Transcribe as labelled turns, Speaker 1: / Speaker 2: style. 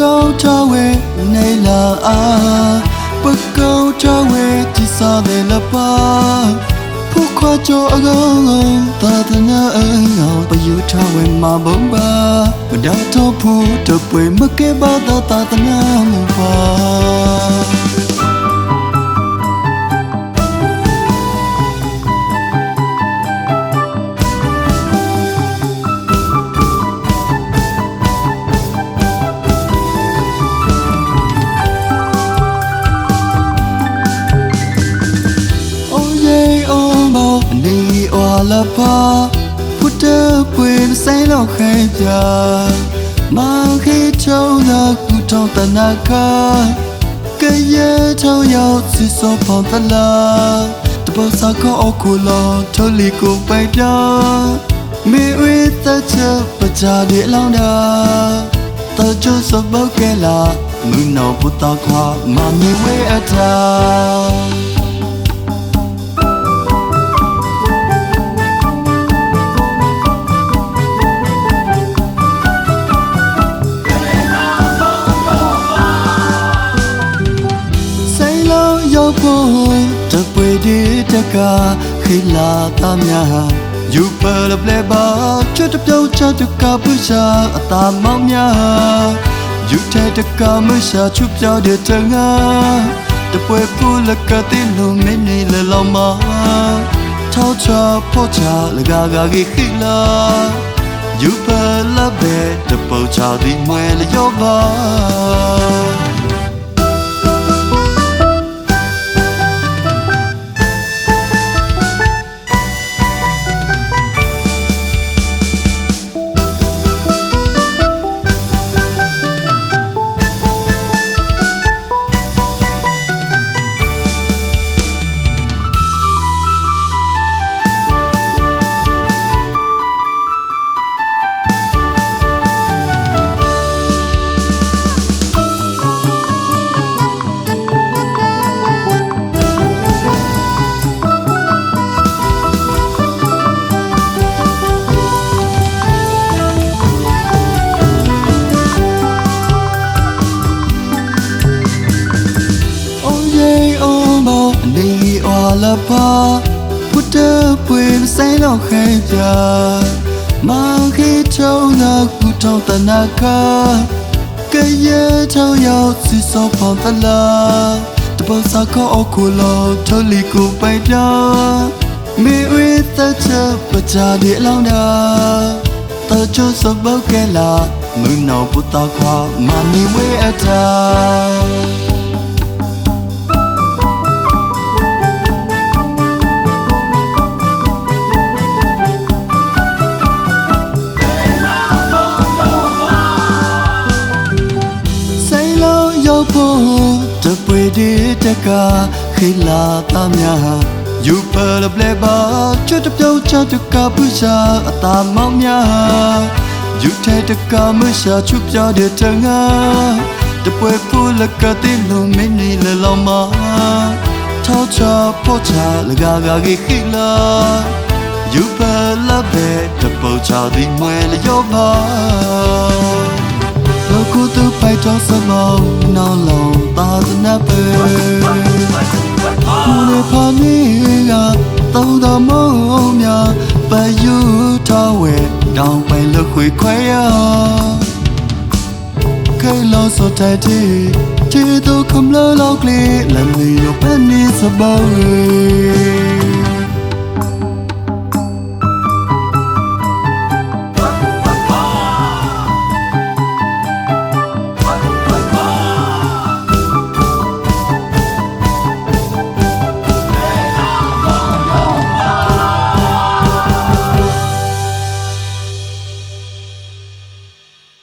Speaker 1: ကောင်းချဝဲနေလာအားပကောင်းချဝဲဒီစားတယ်လပါผู้ခွာကြောအကောင်သာသနာအောင်ပယူထဝဲမှာဘုံပါမဒတော်ဖို့တပွေမကဲပါသာသာသနာမပါ လာပါဖုတပွေဆိုင်လောက်ခဲပြမောင်ခေချုံနာကူတောင်းတနာခာကရဲချုံရောက်စီစောဖောင်းတလာတပုတ်စာကောအခုလောထိုလီကိုပိုက်ပြမေဝေတချပကြဒီလောင်းတာတချစပုတ်ကလာမူနောပုတခွာမမီဝေအတာ ရောက်ဖို့တပွေဒီတကခိလာသားများယူပလပလေဘာချွတ်ပြုတ်ချတ်တကပူရှာအတာမောင်းများယူတဲ့တကမရှာချွပြောတဲ့တငါတပွေပူလကတိလုံးမင်းနေလလောင်မထောက်ချဖို့ချလဂါဂါဂီ လာပါဖုတပွေဆိုင်လောက်ခဲပြမောင်ခေချုံနာကူတောင်းတနာခာကရဲချောင်းရောက်စီစောဖောင်းတလာတပုတ်စာကောအခုလောထိုလီကိုပိုက်ပြမေဝေတချပကြဒီအလောင်းတာတချို့စပုတ်ကလာမုန်နောပုတခွာမမီဝေအတာ လုံးရောက်ဖို့တပွေဒီတကခိလာသားများယူပလပလေဘာချွတ်ပြုတ်ချတကပူရှာအတာမောင်းများယူတဲ့တကမရှာချွပြတဲ့တငါတပွေပူလကတိလုံးမင်းနီလလောင်မထောက်ချဖို့ချလဂါဂါဂီခိ တုပိုက်တော်စမောင်းနောင်လောင်သာသနာပေမူလေဖာမီကတောင်းတော်မောင်းများပယူထားဝဲတောင်းပိုင်လခွေခွဲရခဲလောစတဲ့တီတီတို့ခမလောလောက်ကလေးလမ်းလေးရောပန်းနေစပောင်း